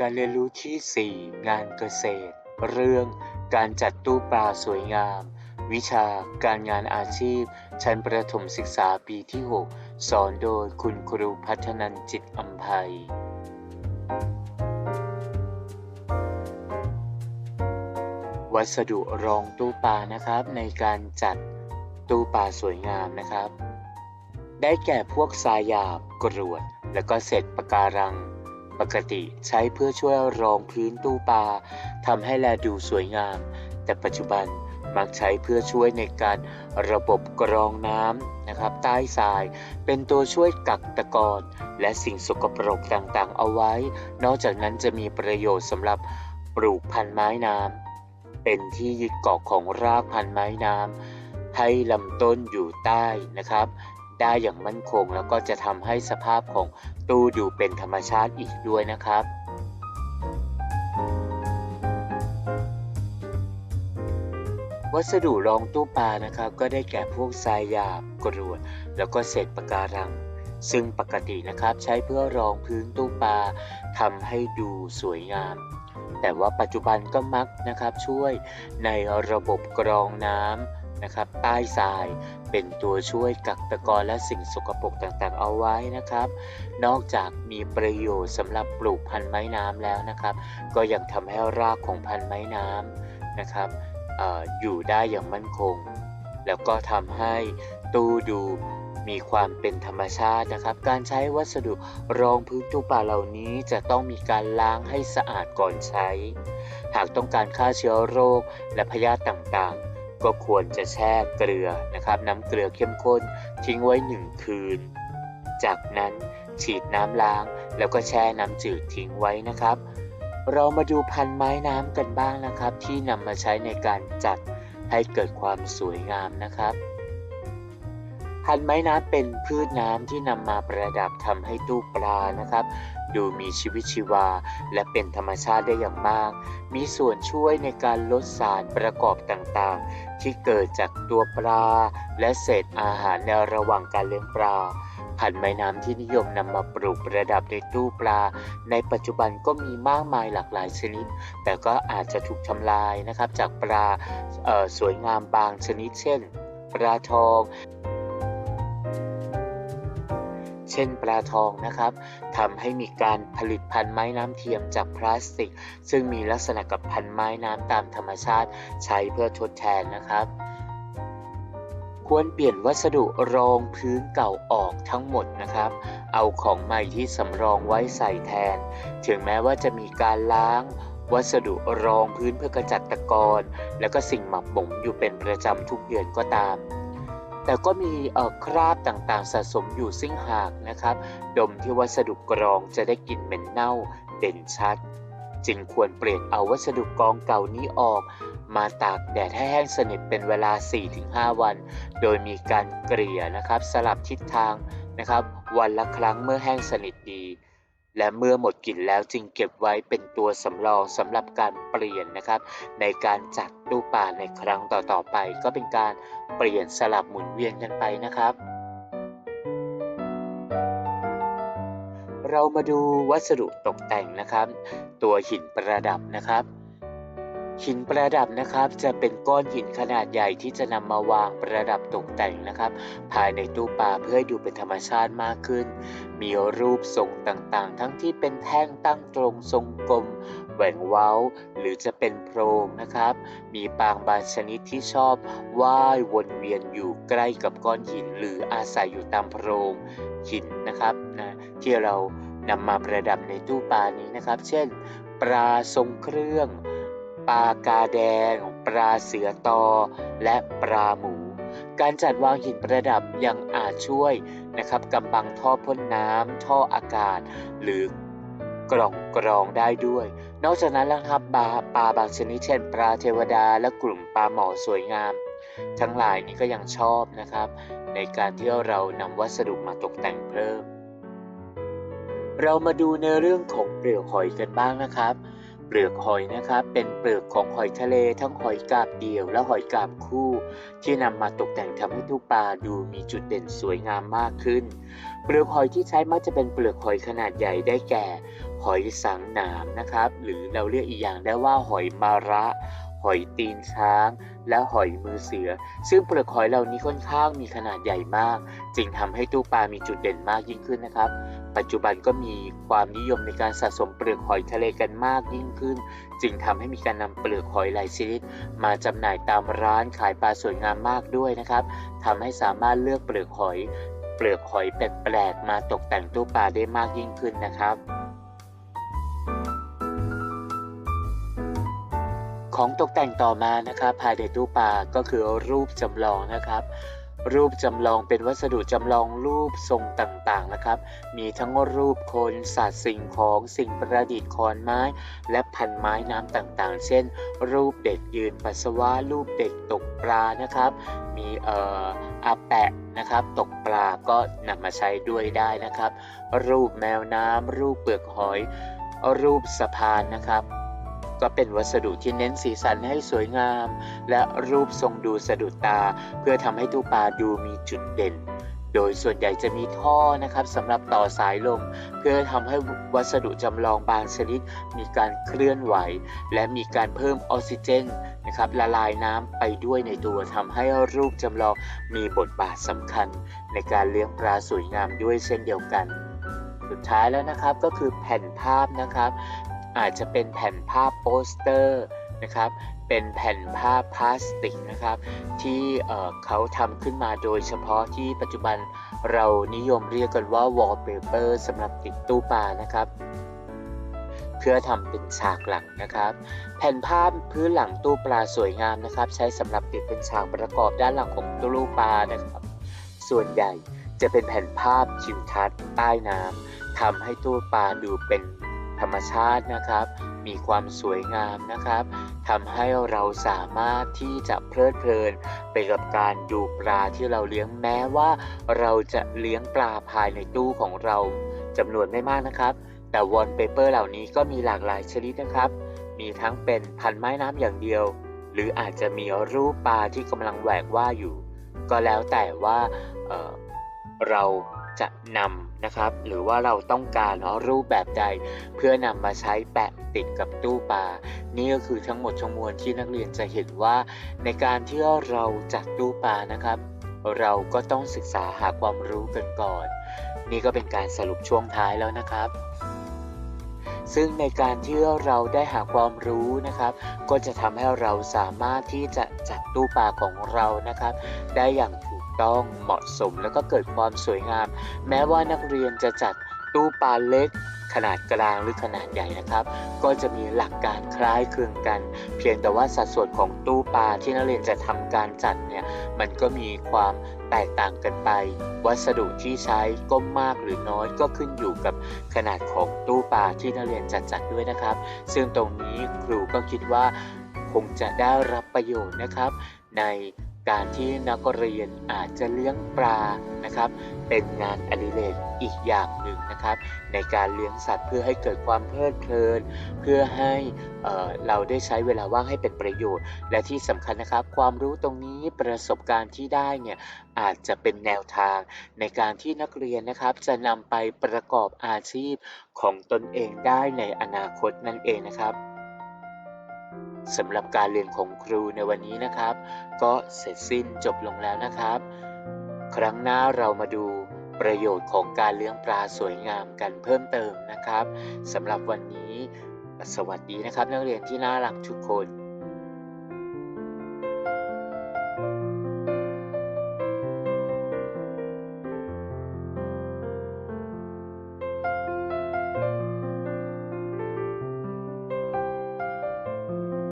การเรียนรู้ที่ 4 งานเกษตร เรื่องการจัดตู้ปลาสวยงาม วิชาการงานอาชีพ ชั้นประถมศึกษาปีที่ 6 สอนโดยคุณครูพัฒนันจิตอัมภัยวัสดุรองตู้ปลานะครับในการจัดตู้ปลาสวยงามนะครับ ได้แก่พวกทรายหยาบกรวด และก็เศษปะการัง ปกติใช้เพื่อช่วยรองพื้นตู้ปลาทำให้แลดูสวยงาม แต่ปัจจุบันมักใช้เพื่อช่วยในการระบบกรองน้ำนะครับใต้ทราย เป็นตัวช่วยกักตะกอนและสิ่งสกปรกต่างๆ เอาไว้ นอกจากนั้นจะมีประโยชน์สำหรับปลูกพันธุ์ไม้น้ำเป็นที่ยึดเกาะของรากพันธุ์ไม้น้ำให้ลำต้นอยู่ใต้นะครับ ได้อย่างมั่นคง แล้วก็จะทำให้สภาพของตู้ดูเป็นธรรมชาติอีกด้วยนะครับวัสดุรองตู้ปลานะครับก็ได้แก่พวกทรายหยาบกรวด แล้วก็เศษปะการัง ซึ่งปกตินะครับใช้เพื่อรองพื้นตู้ปลาทำให้ดูสวยงาม แต่ว่าปัจจุบันก็มักนะครับช่วยในระบบกรองน้ำ นะครับใต้ทรายเป็นตัวช่วยกักตะกอนและสิ่งสกปรกต่างๆ เอาไว้นะครับ นอกจากมีประโยชน์สำหรับปลูกพันธุ์ไม้น้ำแล้วนะครับ ก็ยังทำให้รากของพันธุ์ไม้น้ำนะครับอออยู่ได้อย่างมั่นคง แล้วก็ทำให้ตู้ดูมีความเป็นธรรมชาตินะครับ การใช้วัสดุรองพื้นตู้ปลาเหล่านี้จะต้องมีการล้างให้สะอาดก่อนใช้ หากต้องการฆ่าเชื้อโรคและพยาธิต่างๆ ก็ควรจะแช่เกลือนะครับ น้ำเกลือเข้มข้นทิ้งไว้ 1 คืน จากนั้นฉีดน้ำล้าง แล้วก็แช่น้ำจืดทิ้งไว้นะครับ เรามาดูพันไม้น้ำกันบ้างนะครับ ที่นำมาใช้ในการจัดให้เกิดความสวยงามนะครับพันไม้น้ำเป็นพืชน้ำที่นำมาประดับทำให้ตู้ปลานะครับ ดูมีชีวิตชีวา และเป็นธรรมชาติได้อย่างมาก มีส่วนช่วยในการลดสารประกอบต่างๆ ที่เกิดจากตัวปลา และเศษอาหารในระหว่างการเลี้ยงปลาพันไม้น้ำที่นิยมนำมาปลูกประดับในตู้ปลา ในปัจจุบันก็มีมากมายหลากหลายชนิด แต่ก็อาจจะถูกทำลายนะครับจากปลาสวยงามบางชนิดเช่น ปลาทอง เช่นปลาทองนะครับทำให้มีการผลิตพันธุ์ไม้น้ำเทียมจากพลาสติก ซึ่งมีลักษณะกับพันธุ์ไม้น้ำตามธรรมชาติใช้เพื่อทดแทนนะครับควรเปลี่ยนวัสดุรองพื้นเก่าออกทั้งหมดนะครับ เอาของใหม่ที่สำรองไว้ใส่แทน ถึงแม้ว่าจะมีการล้าง วัสดุรองพื้นเพื่อกระจัดตะกอนแล้วก็สิ่งหมักหมมอยู่เป็นประจำทุกเดือนก็ตาม แต่ก็มีคราบต่างๆ สะสมอยู่ซึ่งหากนะครับ ดมที่วัสดุกรองจะได้กลิ่นเหม็นเน่าเด่นชัด จึงควรเปลี่ยนเอาวัสดุกรองเก่านี้ออก มาตากแดดให้แห้งสนิทเป็นเวลา 4-5 วัน โดยมีการเกลี่ยนะครับสลับทิศทางนะครับ วันละครั้งเมื่อแห้งสนิทดี และเมื่อหมดกลิ่นแล้วจึงเก็บไว้เป็นตัวสำรองสำหรับการเปลี่ยนนะครับ ในการจัดตู้ปลาในครั้งต่อๆไป ก็เป็นการเปลี่ยนสลับหมุนเวียนกันไปนะครับเรามาดูวัสดุตกแต่งนะครับ ตัวหินประดับนะครับ หินประดับนะครับจะเป็นก้อนหินขนาดใหญ่ที่จะนำมาวางประดับตกแต่งนะครับ ภายในตู้ปลาเพื่อดูเป็นธรรมชาติมากขึ้น มีรูปทรงต่างๆ ทั้งที่เป็นแท่งตั้งตรงทรงกลมแหว่งเว้า หรือจะเป็นโพรงนะครับ มีปางบางชนิดที่ชอบว่ายวนเวียนอยู่ใกล้กับก้อนหิน หรืออาศัยอยู่ตามโพรงหินนะครับนะที่เรานำมาประดับในตู้ปลานี้นะครับ เช่น ปลาทรงเครื่อง ปลากาแดง ปลาเสือตอ และปลาหมู การจัดวางหินประดับยังอาจช่วยนะครับกำบังท่อพ่นน้ำท่ออากาศ หรือกล่องกรองได้ด้วย นอกจากนั้นแล้วนะครับปลาปลาบางชนิดเช่น ปลาเทวดาและกลุ่มปลาหมอสวยงาม ทั้งหลายนี้ก็ยังชอบนะครับ ในการที่เรานำวัสดุมาตกแต่งเพิ่ม เรามาดูในเรื่องของเปลือกหอยกันบ้างนะครับ ปลือกหอยนะครับเป็นเปลือกของหอยทะเล ทั้งหอยกาบเดี่ยวและหอยกาบคู่ ที่นำมาตกแต่งทำให้ทุกปลาดูมีจุดเด่นสวยงามมากขึ้น เปลือกหอยที่ใช้มักจะเป็นเปลือกหอยขนาดใหญ่ได้แก่หหอยสังหนามนะครับ หรือเราเรียกอีกอย่างได้ว่าหอยมาระหอยตีนช้าง และหอยมือเสือ ซึ่งเปลือกหอยเหล่านี้ค่อนข้างมีขนาดใหญ่มาก จึงทำให้ตู้ปลามีจุดเด่นมากยิ่งขึ้นนะครับ ปัจจุบันก็มีความนิยมในการสะสมเปลือกหอยทะเลกันมากยิ่งขึ้น จึงทำให้มีการนำเปลือกหอยหลายชนิด มาจำหน่ายตามร้านขายปลาสวยงามมากด้วยนะครับทำให้สามารถเลือกเปลือกหอย เปลือกหอยแปลกๆมาตกแต่งตู้ปลาได้มากยิ่งขึ้นนะครับของตกแต่งต่อมานะครับภายในตู้ปลาก็คือรูปจำลองนะครับ รูปจำลองเป็นวัสดุจำลองรูปทรงต่างๆนะครับ มีทั้งรูปคนสัตว์สิ่งของสิ่งประดิษฐ์ขอนไม้ และพันไม้น้ำต่างๆ เช่น รูปเด็กยืนปัสสาวะรูปเด็กตกปลานะครับ มีเอ่ออาแปะนะครับตกปลาก็นำมาใช้ด้วยได้นะครับ รูปแมวน้ำรูปเปลือกหอย รูปสะพานนะครับ ก็เป็นวัสดุที่เน้นสีสันให้สวยงาม และรูปทรงดูสะดุดตา เพื่อทำให้ตู้ปลาดูมีจุดเด่น โดยส่วนใหญ่จะมีท่อนะครับสำหรับต่อสายลม เพื่อทำให้วัสดุจำลองบางชนิด มีการเคลื่อนไหว และมีการเพิ่มออกซิเจนนะครับละลายน้ำไปด้วยในตัวทำให้รูปจำลองมีบทบาทสำคัญ ในการเลี้ยงปลาสวยงามด้วยเช่นเดียวกัน สุดท้ายแล้วนะครับก็คือแผ่นภาพนะครับ อาจจะเป็นแผ่นภาพโปสเตอร์นะครับ เป็นแผ่นภาพพลาสติกนะครับ ที่เขาทำขึ้นมาโดยเฉพาะที่ปัจจุบันเรานิยมเรียกกันว่า wallpaper สำหรับติดตู้ปลานะครับเพื่อทำเป็นฉากหลังนะครับ แผ่นภาพพื้นหลังตู้ปลาสวยงามนะครับ ใช้สำหรับติดเป็นฉากประกอบด้านหลังของตู้ปลานะครับ ส่วนใหญ่จะเป็นแผ่นภาพทิวทัศน์ใต้น้ำทำให้ตู้ปลาดูเป็น ธรรมชาตินะครับ มีความสวยงามนะครับทำให้เราสามารถที่จะเพลิดเพลินไปกับการดูปลาที่เราเลี้ยงแม้ว่า เราจะเลี้ยงปลาภายในตู้ของเราจำนวนไม่มากนะครับ แต่วอลเปเปอร์เหล่านี้ก็มีหลากหลายชนิดนะครับ มีทั้งเป็นพันไม้น้ำอย่างเดียว หรืออาจจะมีรูปปลาที่กำลังแหวกว่ายอยู่ ก็แล้วแต่ว่าเเราจะนำ นะครับ หรือว่าเราต้องการรูปแบบใดเพื่อนำมาใช้แปะติดกับตู้ปลา นี่ก็คือทั้งหมดทั้งมวลที่นักเรียนจะเห็นว่า ในการที่เราจัดตู้ปลานะครับ เราก็ต้องศึกษาหาความรู้กันก่อน นี่ก็เป็นการสรุปช่วงท้ายแล้วนะครับซึ่งในการที่เราได้หาความรู้นะครับ ก็จะทำให้เราสามารถที่จะจัดตู้ปลาของเรานะครับ ได้อย่าง ต้องเหมาะสมแล้วก็เกิดความสวยงาม แม้ว่านักเรียนจะจัดตู้ปลาเล็ก ขนาดกลางหรือขนาดใหญ่นะครับ ก็จะมีหลักการคล้ายคลึงกัน เพียงแต่ว่าสัดส่วนของตู้ปลาที่นักเรียนจะทำการจัดเนี่ยมันก็มีความแตกต่างกันไป วัสดุที่ใช้ก็มากหรือน้อยก็ขึ้นอยู่กับขนาดของตู้ปลาที่นักเรียนจัดจัดด้วยนะครับ ซึ่งตรงนี้ครูก็คิดว่าคงจะได้รับประโยชน์นะครับ ใน การที่นักเรียนอาจจะเลี้ยงปลานะครับ เป็นงานอดิเรกอีกอย่างหนึ่งนะครับ ในการเลี้ยงสัตว์เพื่อให้เกิดความเพลิดเพลิน เพื่อให้เอ่อเราได้ใช้เวลาว่างให้เป็นประโยชน์ และที่สำคัญนะครับ ความรู้ตรงนี้ประสบการณ์ที่ได้เนี่ยอาจจะเป็นแนวทาง ในการที่นักเรียนนะครับ จะนำไปประกอบอาชีพของตนเองได้ในอนาคตนั่นเองนะครับ สำหรับการเรียนของครูในวันนี้นะครับ ก็เสร็จสิ้นจบลงแล้วนะครับ ครั้งหน้าเรามาดูประโยชน์ของการเลี้ยงปลาสวยงามกันเพิ่มเติมนะครับสำหรับวันนี้ สวัสดีนะครับ นักเรียนที่น่ารักทุกคน